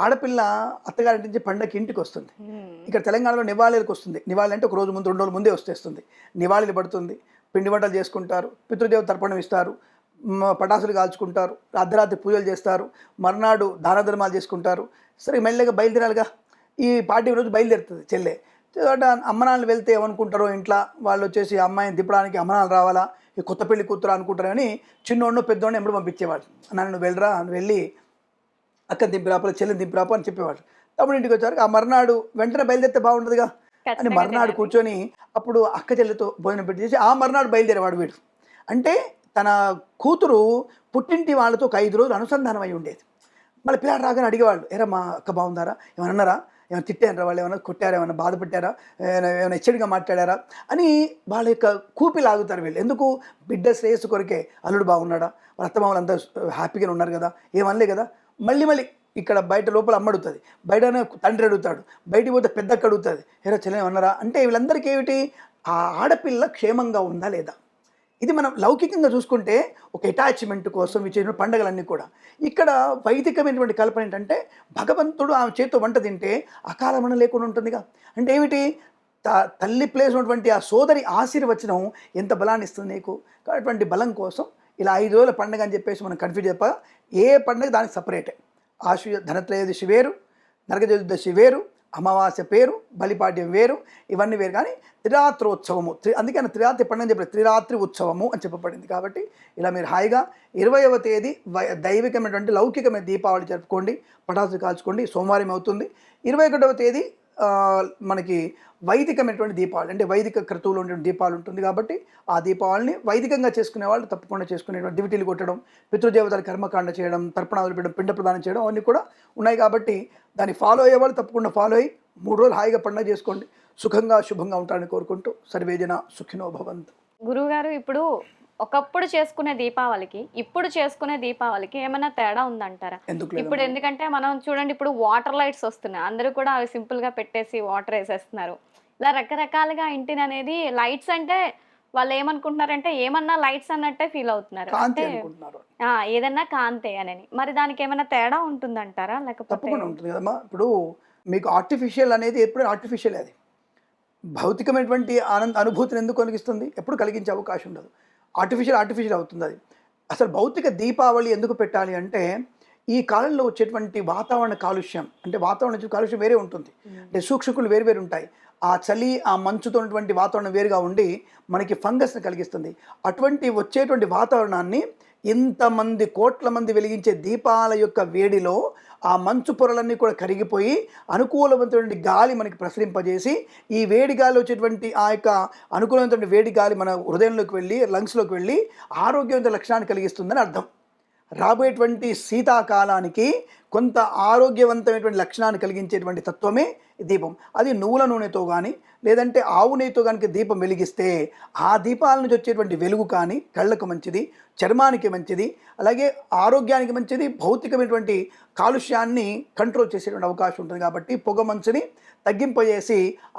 ఆడపిల్ల అత్తగారి నుంచి పండగకి ఇంటికి వస్తుంది. ఇక్కడ తెలంగాణలో నివాళులకు వస్తుంది. నివాళి అంటే ఒక రోజు ముందు రెండు రోజుల ముందే వచ్చేస్తుంది. నివాళులు పడుతుంది. పిండి వంటలు చేసుకుంటారు. పితృదేవ తర్పణం ఇస్తారు. పటాసులు కాల్చుకుంటారు. అర్ధరాత్రి పూజలు చేస్తారు. మర్నాడు దాన ధర్మాలు చేసుకుంటారు. సరే మెల్లగా బయలుదేరాలిగా. ఈ పార్టీ రోజు బయలుదేరుతుంది చెల్లె. అమ్మనాళ్ళు వెళ్తే ఏమనుకుంటారో ఇంట్లో? వాళ్ళు వచ్చేసి అమ్మాయిని దిప్పడానికి అమ్మనాలు రావాలా? ఈ కొత్త పెళ్ళి కూతురు అనుకుంటారు కానీ చిన్నోడినో పెద్దోడిని ఎప్పుడు పంపించేవాళ్ళు. నన్ను వెళ్ళరా? వెళ్ళి అక్క దింపిరాపల చెల్లిని దింపిరాప అని చెప్పేవాడు తమ్ముడు ఇంటికి వచ్చారు ఆ మర్నాడు వెంటనే బయలుదేరితే బాగుంటుందిగా అని మర్నాడు. కూర్చొని అప్పుడు అక్క చెల్లితో భోజనం పెట్టి చేసి ఆ మర్నాడు బయలుదేరేవాడు వీడు. అంటే తన కూతురు పుట్టింటి వాళ్ళతో ఒక ఐదు రోజులు అనుసంధానం అయి ఉండేది. మళ్ళీ పిల్లాడు రాగానే అడిగేవాళ్ళు ఏరా మా అక్క బాగుందారా? ఏమన్నా అన్నారా? ఏమైనా తిట్టారా? వాళ్ళు ఏమైనా కొట్టారా? ఏమైనా బాధపెట్టారా ఏమైనా ఏమైనా హెచ్చరిగా మాట్లాడారా? అని వాళ్ళ యొక్క కూపి లాగుతారు వీళ్ళు. ఎందుకు? బిడ్డ శ్రేయస్సు కొరకే అల్లుడు బాగున్నాడా? వాళ్ళ అత్తమామలు అంతా హ్యాపీగానే ఉన్నారు కదా? ఏమనలే కదా? మళ్ళీ మళ్ళీ ఇక్కడ బయట లోపల అమ్మ అడుగుతుంది బయటనే తండ్రి అడుగుతాడు. బయటికి పోతే పెద్దక్క అడుగుతుంది. ఏరా చెల్లె అన్నారా అంటే వీళ్ళందరికీ ఏమిటి? ఆ ఆడపిల్ల క్షేమంగా ఉందా లేదా? ఇది మనం లౌకికంగా చూసుకుంటే ఒక అటాచ్మెంట్ కోసం ఇచ్చిన పండుగలన్నీ కూడా. ఇక్కడ వైదికమైనటువంటి కల్పన ఏంటంటే భగవంతుడు ఆమె చేతితో వంట తింటే అకాల లేకుండా ఉంటుందిగా. అంటే ఏమిటి? త తల్లి ప్లేస్ ఉన్నటువంటి ఆ సోదరి ఆశీర్వచనం ఎంత బలాన్ని ఇస్తుంది నీకు? అటువంటి బలం కోసం ఇలా ఐదు రోజుల పండుగ అని చెప్పేసి మనం కన్ఫ్యూజ్ చెప్ప ఏ పండుగ దానికి సపరేటే ఆశు ధనత్రయోదశి వేరు నరక చతుర్దశి వేరు అమావాస్య పేరు బలిపాడ్యం వేరు ఇవన్నీ వేరు. కానీ త్రిరాత్రోత్సవము త్రి అందుకని త్రిరాత్రి పండుగ చెప్పారు త్రిరాత్రి ఉత్సవము అని చెప్పబడింది. కాబట్టి ఇలా మీరు హాయిగా ఇరవైవ తేదీ దైవికమైనటువంటి లౌకికమైన దీపావళి జరుపుకోండి పటాసులు కాల్చుకోండి సోమవారం అవుతుంది. ఇరవై ఒకటవ తేదీ మనకి వైదికమైనటువంటి దీపావళి అంటే వైదిక క్రతువులు ఉండే దీపాలు ఉంటుంది కాబట్టి ఆ దీపావళిని వైదికంగా చేసుకునే వాళ్ళు తప్పకుండా చేసుకునేటువంటి దివిటీలు కొట్టడం పితృదేవతల కర్మకాండ చేయడం తర్పణాలు పెట్టడం పిండ ప్రదానం చేయడం అవన్నీ కూడా ఉన్నాయి కాబట్టి దాన్ని ఫాలో అయ్యే వాళ్ళు తప్పకుండా ఫాలో అయ్యి మూడు రోజులు హాయిగా పండుగ చేసుకోండి. సుఖంగా శుభంగా ఉంటారని కోరుకుంటూ సర్వేజన సుఖినో భవంతు.
గురువుగారు ఇప్పుడు ఒకప్పుడు చేసుకునే దీపావళికి ఇప్పుడు చేసుకునే దీపావళికి ఏమైనా తేడా ఉందంటారా? ఇప్పుడు ఎందుకంటే మనం చూడండి ఇప్పుడు వాటర్ లైట్స్ వస్తున్నాయి. అందరూ కూడా అవి సింపుల్గా పెట్టేసి వాటర్ వేసేస్తున్నారు. ఇలా రకరకాలుగా ఇంటిని అనేది లైట్స్ అంటే వాళ్ళు ఏమనుకుంటున్నారంటే ఏమన్నా లైట్స్ అన్నట్టే ఫీల్ అవుతున్నారు.
కాంతి
అంటే ఏదన్నా కాంతే అని మరి దానికి ఏమైనా తేడా ఉంటుందంటారా? లేకపోతే
తప్పకుండా ఉంటుంది కదమ్మా. ఇప్పుడు మీకు ఆర్టిఫిషియల్ అనేది ఎప్పుడు ఆర్టిఫిషియల్ అది? భౌతికమైనటువంటి ఆనంద అనుభూతిని ఎందుకు కలిగిస్తుంది? ఎప్పుడు కలిగించే అవకాశం ఉండదు. ఆర్టిఫిషియల్ ఆర్టిఫిషియల్ అవుతుంది అది. అసలు భౌతిక దీపావళి ఎందుకు పెట్టాలి అంటే ఈ కాలంలో వచ్చేటువంటి వాతావరణ కాలుష్యం అంటే వాతావరణ కాలుష్యం వేరే ఉంటుంది. అంటే సూక్ష్మకులు వేరు వేరు ఉంటాయి. ఆ చలి ఆ మంచుతో ఉన్నటువంటి వాతావరణం వేరుగా ఉండి మనకి ఫంగస్ని కలిగిస్తుంది. అటువంటి వచ్చేటువంటి వాతావరణాన్ని ఇంతమంది కోట్ల మంది వెలిగించే దీపాల యొక్క వేడిలో ఆ మంచు పొరలన్నీ కూడా కరిగిపోయి అనుకూలవంతమైన గాలి మనకి ప్రసరింపజేసి ఈ వేడి గాలి వచ్చేటువంటి ఆ యొక్క అనుకూలమైనటువంటి వేడి గాలి మన హృదయంలోకి వెళ్ళి లంగ్స్లోకి వెళ్ళి ఆరోగ్యవంత లక్షణాన్ని కలిగిస్తుందని అర్థం. రాబోయేటువంటి శీతాకాలానికి కొంత ఆరోగ్యవంతమైనటువంటి లక్షణాన్ని కలిగించేటువంటి తత్వమే దీపం. అది నువ్వుల నూనెతో కానీ లేదంటే ఆవు నెయ్యితో కనుక దీపం వెలిగిస్తే ఆ దీపాల నుంచి వచ్చేటువంటి వెలుగు కానీ కళ్ళకు మంచిది. చర్మానికి మంచిది అలాగే ఆరోగ్యానికి మంచిది భౌతికమైనటువంటి కాలుష్యాన్ని కంట్రోల్ చేసేటువంటి అవకాశం ఉంటుంది కాబట్టి పొగ మంచుని తగ్గింపజేసి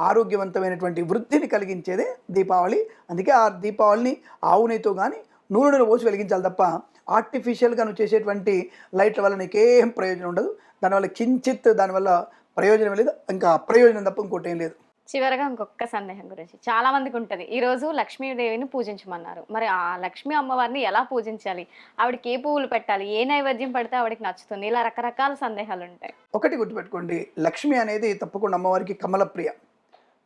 ఆరోగ్యవంతమైనటువంటి వృద్ధిని కలిగించేదే దీపావళి. అందుకే ఆ దీపావళిని ఆవు నెయ్యితో కానీ నూనెలో పోసి వెలిగించాలి తప్ప ఆర్టిఫిషియల్గా నువ్వు చేసేటువంటి లైట్ల వల్ల నీకేం ప్రయోజనం ఉండదు. దానివల్ల కించిత్ దానివల్ల ప్రయోజనం లేదు. ఇంకా అప్రయోజనం తప్ప ఇంకోటి ఏం లేదు.
చివరగా ఇంకొక సందేహం గురించి. చాలా మందికి ఉంటుంది. ఈ రోజు లక్ష్మీదేవిని పూజించమన్నారు. మరి ఆ లక్ష్మీ అమ్మవారిని ఎలా పూజించాలి? ఆవిడకి ఏ పువ్వులు పెట్టాలి? ఏ నైవేద్యం పెడితే ఆవిడకి నచ్చుతుంది? ఇలా రకరకాల సందేహాలు ఉంటాయి
ఒకటి గుర్తుపెట్టుకోండి. లక్ష్మి అనేది తప్పకుండా అమ్మవారికి కమల ప్రియ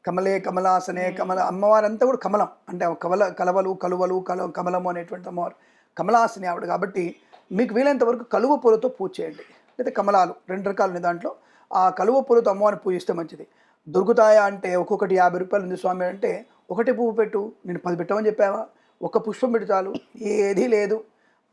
కమలే కమలాసనే కమల అమ్మవారంతా కూడా కమలం. అంటే కమల కలవలు కలువలు కల కమలము అనేటువంటి అమ్మవారు. కమలాసని ఆవిడ కాబట్టి మీకు వీలైనంత వరకు కలువ పూలతో పూజ చేయండి. లేదా కమలాలు రెండు రకాలు ఉన్నాయి దాంట్లో. ఆ కలువ పూలతో అమ్మవారిని పూజిస్తే మంచిది. దొరుకుతాయా అంటే ఒక్కొక్కటి యాభై రూపాయలు ఉంది స్వామి అంటే ఒకటి పువ్వు పెట్టు నేను పది పెట్టమని చెప్పావా? ఒక పుష్పం పెట్టు చాలు. ఏదీ లేదు.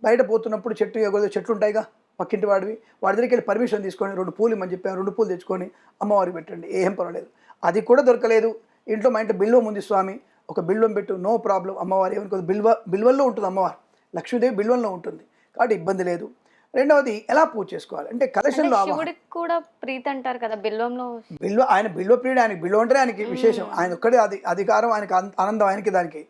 బయట పోతున్నప్పుడు చెట్టు ఎగురు చెట్లు ఉంటాయిగా పక్కింటి వాడివి. వాడి దగ్గరికి వెళ్ళి పర్మిషన్ తీసుకొని రెండు పూలు ఇమ్మని చెప్పాను రెండు పూలు తెచ్చుకొని అమ్మవారికి పెట్టండి ఏం పర్వాలేదు. అది కూడా దొరకలేదు. ఇంట్లో మా ఇంట్లో బిల్వం ఉంది స్వామి. ఒక బిల్వం పెట్టు నో ప్రాబ్లం. అమ్మవారు ఏమనుకోదు. బిల్వ బిల్వల్లో ఉంటుంది అమ్మవారు. లక్ష్మీదేవి బిల్వంలో ఉంటుంది. కాబట్టి ఇబ్బంది లేదు. రెండవది ఎలా పూజ చేసుకోవాలి? అంటే కలశంలో
శివుడికి కూడా ప్రీతి అంటారు కదా బిల్వంలో.
బిల్వ ఆయన బిల్వ ప్రియుడు ఆయనకి బిల్వ అంటే ఆయనకి విశేషం. ఆయన ఒక్కడే అది అధికారం ఆయనకి ఆన్- ఆనందం ఆయనకి దానికి.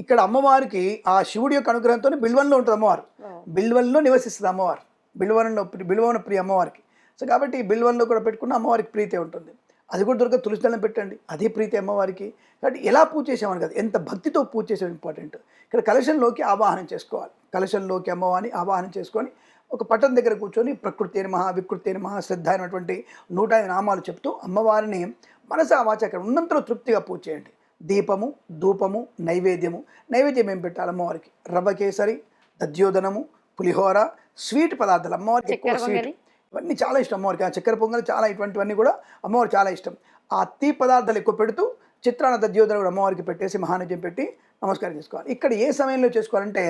ఇక్కడ అమ్మవారికి ఆ శివుడి యొక్క అనుగ్రహంతో బిల్వన్లో ఉంటుంది అమ్మవారు. బిల్వన్లో నివసిస్తుంది అమ్మవారు. బిల్వనంలో బిల్వన ప్రియ అమ్మవారికి. సో కాబట్టి బిల్వన్లో కూడా పెట్టుకున్న అమ్మవారికి ప్రీతి ఉంటుంది. అది కూడా దొరక తులసి దళం పెట్టండి. అదే ప్రీతి అమ్మవారికి. కాబట్టి ఎలా పూజ చేసామని కదా ఎంత భక్తితో పూజ చేసాం ఇంపార్టెంట్. ఇక్కడ కలశంలోకి ఆవాహనం చేసుకోవాలి. కలశంలోకి అమ్మవారిని ఆవాహనం చేసుకొని ఒక పట్టం దగ్గర కూర్చొని ప్రకృతి మహా వికృతి మహా శ్రద్ధ అయినటువంటి నూట ఐదు నామాలు చెప్తూ అమ్మవారిని మనసు ఆ వాచ అక్కడ ఉన్నంతలో తృప్తిగా పూజ చేయండి. దీపము ధూపము నైవేద్యము. నైవేద్యం ఏం పెట్టాలి అమ్మవారికి? రవ్వ కేసరి దద్యోదనము పులిహోర స్వీట్ పదార్థాలు. అమ్మవారికి ఎక్కువ స్వీట్? ఇవన్నీ చాలా ఇష్టం అమ్మవారికి. ఆ చక్కెర పొంగల్ చాలా ఇటువంటివన్నీ కూడా అమ్మవారు చాలా ఇష్టం. ఆ తీ పదార్థాలు ఎక్కువ పెడుతూ చిత్రాన దద్యోదన కూడా అమ్మవారికి పెట్టేసి మహానజ్యం పెట్టి నమస్కారం చేసుకోవాలి. ఇక్కడ ఏ సమయంలో చేసుకోవాలంటే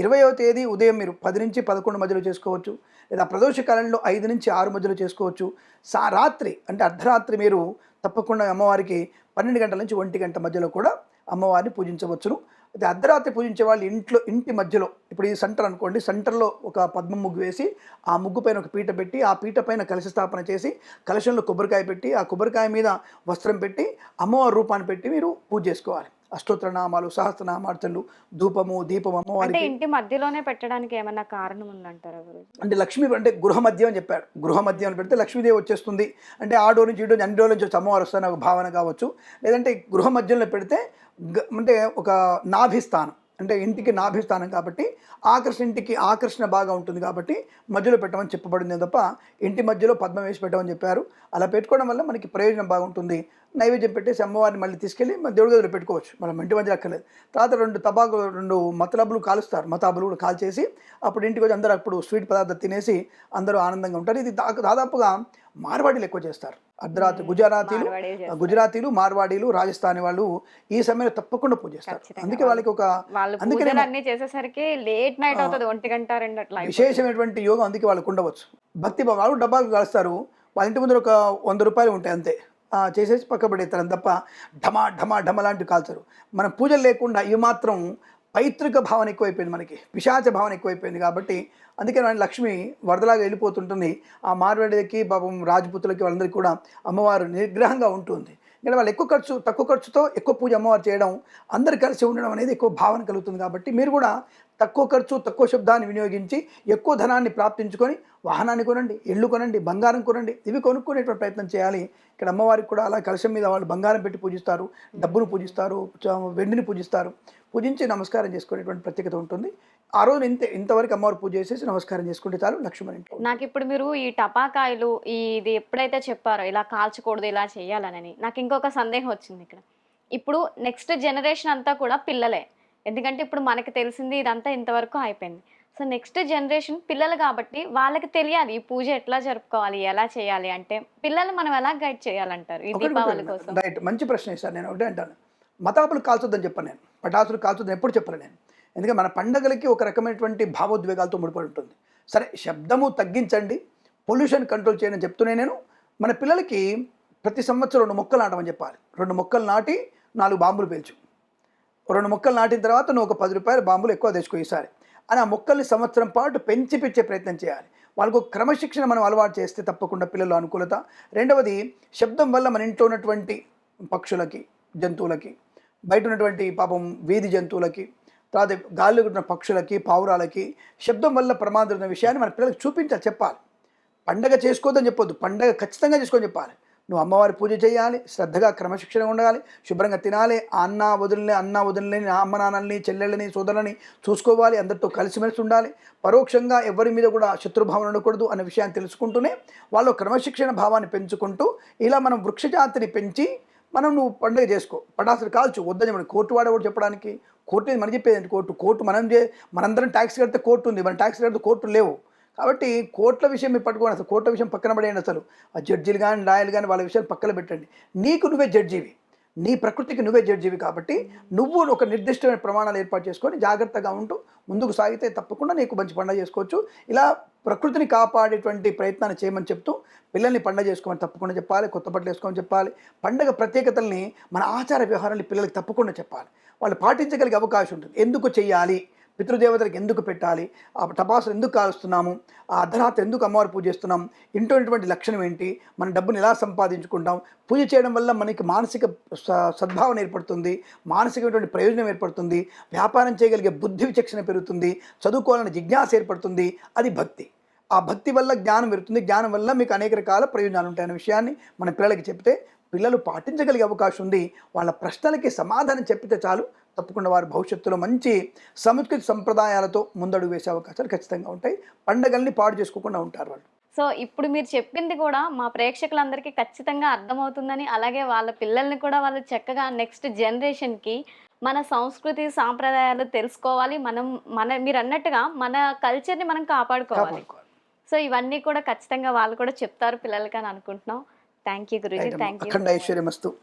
ఇరవయో తేదీ ఉదయం మీరు పది నుంచి పదకొండు మధ్యలో చేసుకోవచ్చు. లేదా ప్రదోష కాలంలో ఐదు నుంచి ఆరు మధ్యలో చేసుకోవచ్చు. సా రాత్రి అంటే అర్ధరాత్రి మీరు తప్పకుండా అమ్మవారికి పన్నెండు గంటల నుంచి ఒంటి గంట మధ్యలో కూడా అమ్మవారిని పూజించవచ్చును. అయితే అర్ధరాత్రి పూజించే వాళ్ళు ఇంట్లో ఇంటి మధ్యలో ఇప్పుడు ఈ సెంటర్ అనుకోండి. సెంటర్లో ఒక పద్మ ముగ్గు వేసి ఆ ముగ్గు పైన ఒక పీట పెట్టి ఆ పీట పైన కలశ స్థాపన చేసి కలశంలో కొబ్బరికాయ పెట్టి ఆ కొబ్బరికాయ మీద వస్త్రం పెట్టి అమ్మవారి రూపాన్ని పెట్టి మీరు పూజ చేసుకోవాలి. అష్టోత్తర నామాలు సహస్రనామార్చనలు ధూపము దీపం
అంటే
అమ్మవారికి
ఇంటి మధ్యలోనే పెట్టడానికి ఏమన్నా కారణం ఉందంటారా
అంటే లక్ష్మి అంటే గృహ మధ్యం అని చెప్పాడు గృహ మధ్యం అని పెడితే లక్ష్మీదేవి వచ్చేస్తుంది. అంటే ఆ డోర్ నుంచి డోర్ అన్ని డోర్ నుంచి వచ్చి అమ్మవారు వస్తారని ఒక భావన కావచ్చు. లేదంటే గృహ మధ్యంలో పెడితే అంటే ఒక నాభిస్థానం. అంటే ఇంటికి నాభిస్థానం కాబట్టి ఆకర్షణ ఇంటికి ఆకర్షణ బాగా ఉంటుంది కాబట్టి మధ్యలో పెట్టమని చెప్పబడింది తప్ప ఇంటి మధ్యలో పద్మం వేసి పెట్టమని చెప్పారు. అలా పెట్టుకోవడం వల్ల మనకి ప్రయోజనం బాగుంటుంది. నైవేద్యం పెట్టేసి అమ్మవారిని మళ్ళీ తీసుకెళ్ళి మన దేవుడి గదిలో పెట్టుకోవచ్చు. మనం ఇంటి మధ్య అక్కర్లేదు. తర్వాత రెండు తబాకు రెండు మతలబులు కాలుస్తారు. మతాబులు కూడా కాల్చేసి అప్పుడు ఇంటికి వచ్చి అందరూ అప్పుడు స్వీట్ పదార్థం తినేసి అందరూ ఆనందంగా ఉంటారు. ఇది దాదాపుగా మార్వాడీలు ఎక్కువ చేస్తారు. అర్ధరాత్రి గుజరాతీలు
చేస్తారు.
గుజరాతీలు మార్వాడీలు రాజస్థానీ వాళ్ళు ఈ సమయంలో తప్పకుండా పూజిస్తారు
ఖచ్చితంగా.
అందుకే వాళ్ళకి ఒక
అన్ని చేసేసరికి లేట్ నైట్ అవుతుంది. ఒంటి గంట రెండు అట్లా.
విశేషమైనటువంటి యోగం అందుకే వాళ్ళకు ఉండవచ్చు. భక్తి వాళ్ళు డబ్బాలు కలుస్తారు. వాళ్ళ ఇంటి ముందర ఒక వంద రూపాయలు ఉంటాయి అంతే. చేసేసి పక్కబడేస్తారు తప్ప ఢమా ఢమా ఢమ లాంటివి కాల్చరు. మన పూజలు లేకుండా ఈ మాత్రం పైతృక భావన ఎక్కువైపోయింది మనకి. పిశాచ భావన ఎక్కువైపోయింది కాబట్టి అందుకే మన లక్ష్మి వరదలాగా వెళ్ళిపోతుంటుంది. ఆ మార్వాడికి పాపం రాజపుతులకి వాళ్ళందరికీ కూడా అమ్మవారు నిగ్రహంగా ఉంటుంది. ఎందుకంటే వాళ్ళు ఎక్కువ ఖర్చు తక్కువ ఖర్చుతో ఎక్కువ పూజ అమ్మవారు చేయడం అందరు కలిసి ఉండడం అనేది ఎక్కువ భావన కలుగుతుంది కాబట్టి మీరు కూడా తక్కువ ఖర్చు తక్కువ శబ్దాన్ని వినియోగించి ఎక్కువ ధనాన్ని ప్రాప్తించుకొని వాహనాన్ని కొనండి ఇళ్ళు కొనండి బంగారం కొనండి ఇవి కొనుక్కునేటువంటి ప్రయత్నం చేయాలి. ఇక్కడ అమ్మవారికి కూడా అలా కలశం మీద వాళ్ళు బంగారం పెట్టి పూజిస్తారు డబ్బును పూజిస్తారు వెండిని పూజిస్తారు. పూజించి నమస్కారం చేసుకునేటువంటి ప్రత్యేకత ఉంటుంది. ఆ రోజు ఇంత ఇంతవరకు అమ్మవారు పూజ చేసేసి నమస్కారం చేసుకుంటే చాలు లక్ష్మణ
నాకు ఇప్పుడు మీరు ఈ టపాకాయలు ఇది ఎప్పుడైతే చెప్పారో ఇలా కాల్చకూడదు ఇలా చేయాలని నాకు ఇంకొక సందేహం వచ్చింది ఇక్కడ. ఇప్పుడు నెక్స్ట్ జనరేషన్ అంతా కూడా పిల్లలే. ఎందుకంటే ఇప్పుడు మనకి తెలిసింది ఇదంతా ఇంతవరకు అయిపోయింది. సో నెక్స్ట్ జనరేషన్ పిల్లలు కాబట్టి వాళ్ళకి తెలియాలి ఈ పూజ ఎట్లా జరుపుకోవాలి ఎలా చేయాలి అంటే పిల్లలు మనం ఎలా గైడ్ చేయాలంటారు? ఈ దీపావళి. కోసం.
రైట్ మంచి ప్రశ్న ఇస్తాను నేను ఒకటే అంటాను. మతాపులు కాల్చొద్దని చెప్పను నేను. పటాసులు కాల్చొద్దని ఎప్పుడు చెప్పను నేను. ఎందుకంటే మన పండగలకి ఒక రకమైనటువంటి భావోద్వేగాలతో ముడిపడి ఉంటుంది. సరే శబ్దము తగ్గించండి పొల్యూషన్ కంట్రోల్ చేయని చెప్తూనే నేను. మన పిల్లలకి ప్రతి సంవత్సరం రెండు మొక్కలు నాటమని చెప్పాలి. రెండు మొక్కలు నాటి నాలుగు బాంబులు పేల్చు. రెండు మొక్కలు నాటిన తర్వాత నువ్వు ఒక పది రూపాయల బాంబులు ఎక్కువ తెచ్చుకో ఈసారి. అని ఆ మొక్కల్ని సంవత్సరం పాటు పెంచి పెంచే ప్రయత్నం చేయాలి. వాళ్ళకు క్రమశిక్షణ మనం అలవాటు చేస్తే తప్పకుండా పిల్లలు అనుకూలత. రెండవది శబ్దం వల్ల మన ఇంట్లో ఉన్నటువంటి పక్షులకి జంతువులకి బయట ఉన్నటువంటి పాపం వీధి జంతువులకి తర్వాత గాలిలో ఉన్న పక్షులకి పావురాలకి శబ్దం వల్ల ప్రమాదం ఉన్న విషయాన్ని మన పిల్లలకు చూపించాలి చెప్పాలి. పండగ చేసుకోవద్దని చెప్పొద్దు. పండగ ఖచ్చితంగా చేసుకొని చెప్పాలి. నువ్వు అమ్మవారి పూజ చేయాలి శ్రద్ధగా క్రమశిక్షణగా ఉండాలి శుభ్రంగా తినాలి అన్న వదిలిని అన్న వదిలిని అమ్మ నాన్నల్ని చెల్లెళ్ళని సోదరులని చూసుకోవాలి అందరితో కలిసిమెలిసి ఉండాలి. పరోక్షంగా ఎవరి మీద కూడా శత్రుభావన ఉండకూడదు అనే విషయాన్ని తెలుసుకుంటూనే వాళ్ళు క్రమశిక్షణ భావాన్ని పెంచుకుంటూ ఇలా మనం వృక్షజాతిని పెంచి మనం నువ్వు పండుగ చేసుకో. పటాసులు కాల్చు వద్దని మనం కోర్టు వాడేవాడు చెప్పడానికి? కోర్టు మనం చెప్పేది కోర్టు కోర్టు మనం చే మనందరం ట్యాక్స్ కడితే కోర్టు ఉంది. మన ట్యాక్స్ కడితే కోర్టు లేవు. కాబట్టి కోర్టుల విషయం మీరు పట్టుకోండి అసలు కోర్టుల విషయం పక్కన పడేయండి అసలు. ఆ జడ్జీలు కానీ లాయర్లు కానీ వాళ్ళ విషయాలు పక్కన పెట్టండి. నీకు నువ్వే జడ్జీవి. నీ ప్రకృతికి నువ్వే జడ్జీవి కాబట్టి నువ్వు ఒక నిర్దిష్టమైన ప్రమాణాలు ఏర్పాటు చేసుకొని జాగ్రత్తగా ఉంటూ ముందుకు సాగితే తప్పకుండా నీకు మంచి పండుగ చేసుకోవచ్చు. ఇలా ప్రకృతిని కాపాడేటువంటి ప్రయత్నాన్ని చేయమని చెప్తూ పిల్లల్ని పండగ చేసుకోమని తప్పకుండా చెప్పాలి కొత్త బట్టలు వేసుకోమని చెప్పాలి. పండగ ప్రత్యేకతల్ని మన ఆచార వ్యవహారాన్ని పిల్లలకి తప్పకుండా చెప్పాలి. వాళ్ళు పాటించగలిగే అవకాశం ఉంటుంది. ఎందుకు చేయాలి పితృదేవతలకు ఎందుకు పెట్టాలి? ఆ టపాసులు ఎందుకు కాలుస్తున్నాము? ఆ అర్ధరాత్రి ఎందుకు అమ్మవారు పూజ చేస్తున్నాం? ఇంట్లో ఉన్నటువంటి లక్షణం ఏంటి? మన డబ్బుని ఎలా సంపాదించుకుంటాం? పూజ చేయడం వల్ల మనకి మానసిక స- సద్భావన ఏర్పడుతుంది మానసికమైనటువంటి ప్రయోజనం ఏర్పడుతుంది వ్యాపారం చేయగలిగే బుద్ధి విచక్షణ పెరుగుతుంది చదువుకోవాలనే జిజ్ఞాస ఏర్పడుతుంది అది భక్తి. ఆ భక్తి వల్ల జ్ఞానం పెరుగుతుంది. జ్ఞానం వల్ల మీకు అనేక రకాల ప్రయోజనాలు ఉంటాయనే విషయాన్ని మన పిల్లలకి చెప్తే పిల్లలు పాటించగలిగే అవకాశం ఉంది. వాళ్ళ ప్రశ్నలకి సమాధానం చెప్పితే చాలు తప్పకుండా వారు భవిష్యత్తులో మంచి సంస్కృతి సంప్రదాయాలతో ముందడుగు వేసే అవకాశాలు ఖచ్చితంగా ఉంటాయి. పండగల్ని పాడు చేసుకోకుండా ఉంటారు వాళ్ళు.
సో ఇప్పుడు మీరు చెప్పింది కూడా మా ప్రేక్షకులందరికీ ఖచ్చితంగా అర్థమవుతుందని అలాగే వాళ్ళ పిల్లల్ని కూడా వాళ్ళు చక్కగా నెక్స్ట్ జనరేషన్కి మన సంస్కృతి సాంప్రదాయాలు తెలుసుకోవాలి. మనం మన మీరు అన్నట్టుగా మన కల్చర్ని మనం కాపాడుకోవాలి. సో ఇవన్నీ కూడా ఖచ్చితంగా వాళ్ళు కూడా చెప్తారు పిల్లలకి అని అనుకుంటున్నాం. Thank you Guruji. Thank you